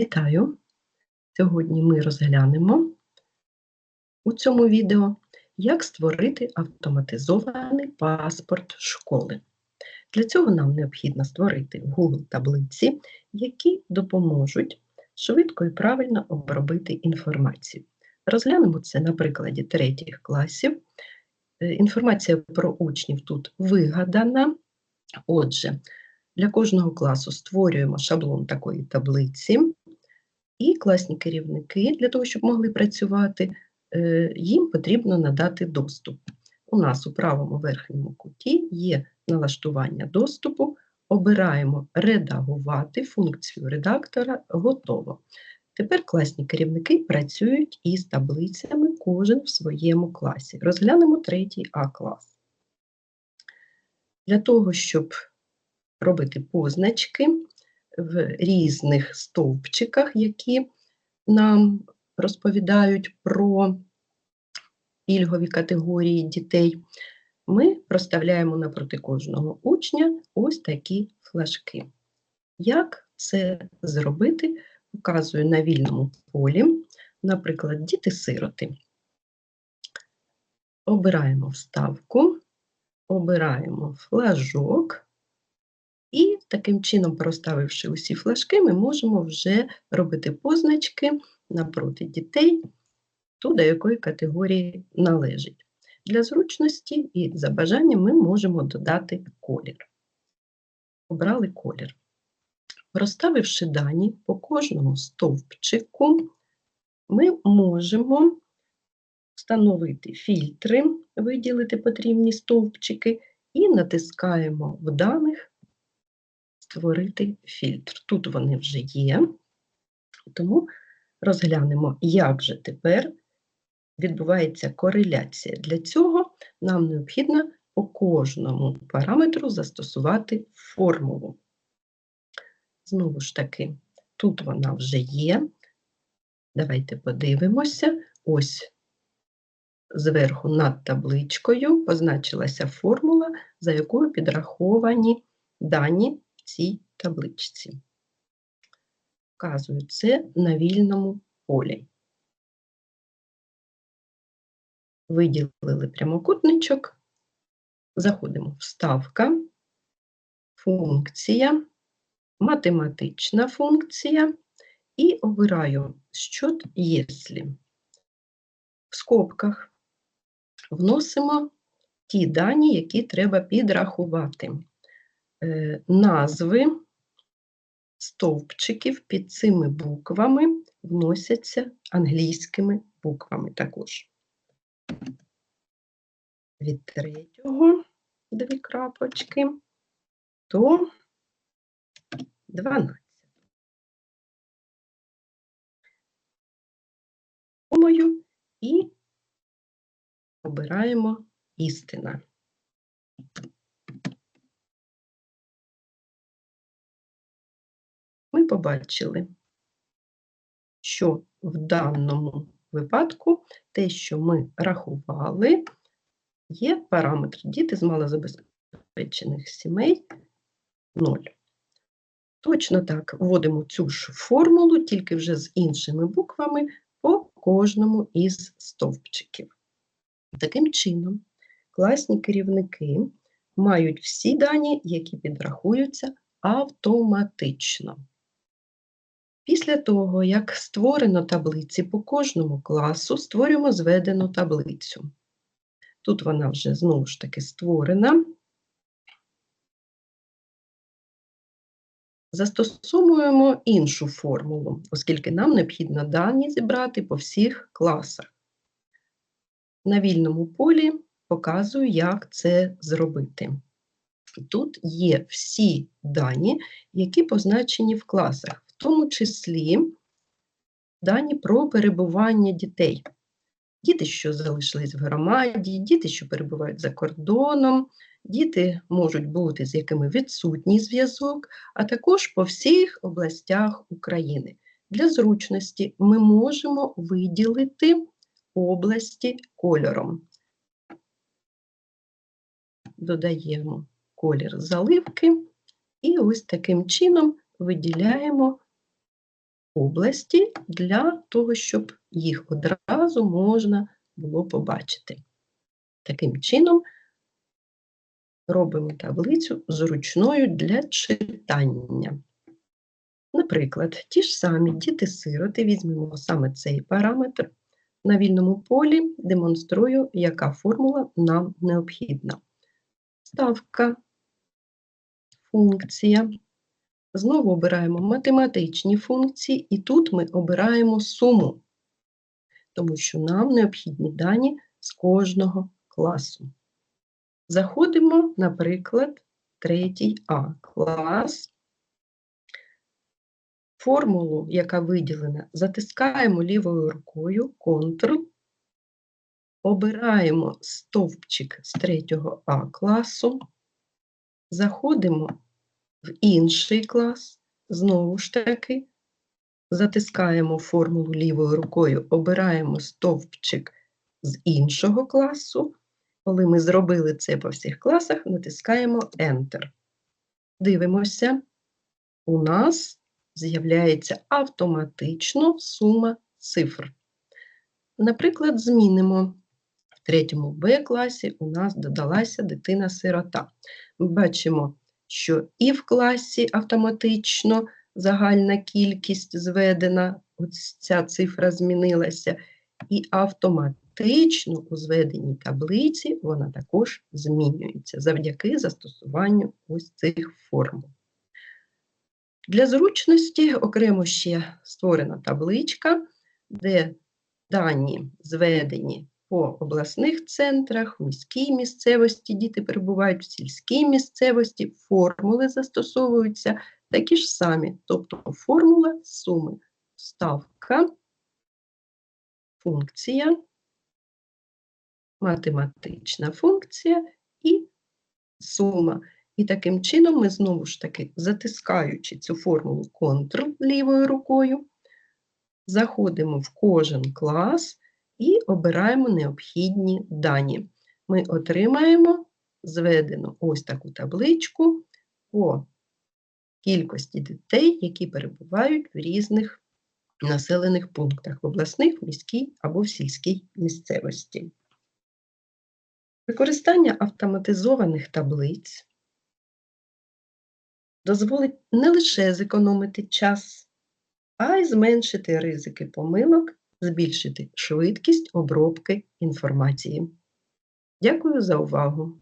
Вітаю! Сьогодні ми розглянемо у цьому відео, як створити автоматизований паспорт школи. Для цього нам необхідно створити Google таблиці, які допоможуть швидко і правильно обробити інформацію. Розглянемо це на прикладі третіх класів. Е, Інформація про учнів тут вигадана. Отже, для кожного класу створюємо шаблон такої таблиці, і класні керівники, для того, щоб могли працювати, е, їм потрібно надати доступ. У нас у правому верхньому куті є налаштування доступу, обираємо редагувати функцію редактора готово. Тепер класні керівники працюють із таблицями, кожен в своєму класі. Розглянемо третій А клас. Для того, щоб робити позначки в різних стовпчиках, які нам розповідають про пільгові категорії дітей, ми проставляємо напроти кожного учня ось такі флажки. Як це зробити, показую на вільному полі, наприклад, діти-сироти. Обираємо вставку, обираємо флажок, і таким чином, проставивши усі флажки, ми можемо вже робити позначки напроти дітей, ту, до якої категорії належить. Для зручності і за бажанням ми можемо додати колір. Обрали колір. Розставивши дані по кожному стовпчику, ми можемо встановити фільтри, виділити потрібні стовпчики і натискаємо в даних створити фільтр. Тут вони вже є, тому розглянемо, як же тепер відбувається кореляція. Для цього нам необхідно по кожному параметру застосувати формулу. Знову ж таки, тут вона вже є. Давайте подивимося. Ось зверху над табличкою позначилася формула, за якою підраховані дані цій табличці. Вказую це на вільному полі. Виділили прямокутничок, заходимо вставка, функція, математична функція і обираю що «Єслі». В скобках вносимо ті дані, які треба підрахувати. Е, назви стовпчиків під цими буквами вносяться англійськими буквами також. Від третього дві крапочки до 12. Думаю, і обираємо істина. Ми побачили, що в даному випадку те, що ми рахували, є параметр діти з малозабезпечених сімей 0. Точно так вводимо цю ж формулу, тільки вже з іншими буквами по кожному із стовпчиків. Таким чином, класні керівники мають всі дані, які підрахуються автоматично. Після того, як створено таблиці по кожному класу, створюємо зведену таблицю. Тут вона вже знову ж таки створена. Застосовуємо іншу формулу, оскільки нам необхідно дані зібрати по всіх класах. На вільному полі показую, як це зробити. Тут є всі дані, які позначені в класах, тому числі дані про перебування дітей. Діти, що залишились в громаді, діти, що перебувають за кордоном, діти можуть бути, з якими відсутній зв'язок, а також по всіх областях України. Для зручності ми можемо виділити області кольором. Додаємо колір заливки і ось таким чином виділяємо області для того, щоб їх одразу можна було побачити. Таким чином, робимо таблицю зручною для читання. Наприклад, ті ж самі діти-сироти, візьмемо саме цей параметр. На вільному полі демонструю, яка формула нам необхідна. Ставка, функція. Знову обираємо математичні функції, і тут ми обираємо суму, тому що нам необхідні дані з кожного класу. Заходимо, наприклад, третій А клас. Формулу, яка виділена, затискаємо лівою рукою Ctrl, обираємо стовпчик з 3 А класу, заходимо в інший клас, знову ж таки, затискаємо формулу лівою рукою, обираємо стовпчик з іншого класу. Коли ми зробили це по всіх класах, натискаємо Enter. Дивимося, у нас з'являється автоматично сума цифр. Наприклад, змінимо. В третьому Б класі у нас додалася дитина-сирота. Бачимо, що і в класі автоматично загальна кількість зведена, ось ця цифра змінилася, і автоматично у зведеній таблиці вона також змінюється завдяки застосуванню ось цих формул. Для зручності окремо ще створена табличка, де дані зведені по обласних центрах, в міській місцевості, діти перебувають в сільській місцевості, формули застосовуються такі ж самі, тобто формула суми, ставка, функція, математична функція і сума. І таким чином ми знову ж таки, затискаючи цю формулу Ctrl лівою рукою, заходимо в кожен клас і обираємо необхідні дані. Ми отримаємо зведену ось таку табличку по кількості дітей, які перебувають в різних населених пунктах в обласних, міській або в сільській місцевості. Використання автоматизованих таблиць дозволить не лише зекономити час, а й зменшити ризики помилок, збільшити швидкість обробки інформації. Дякую за увагу!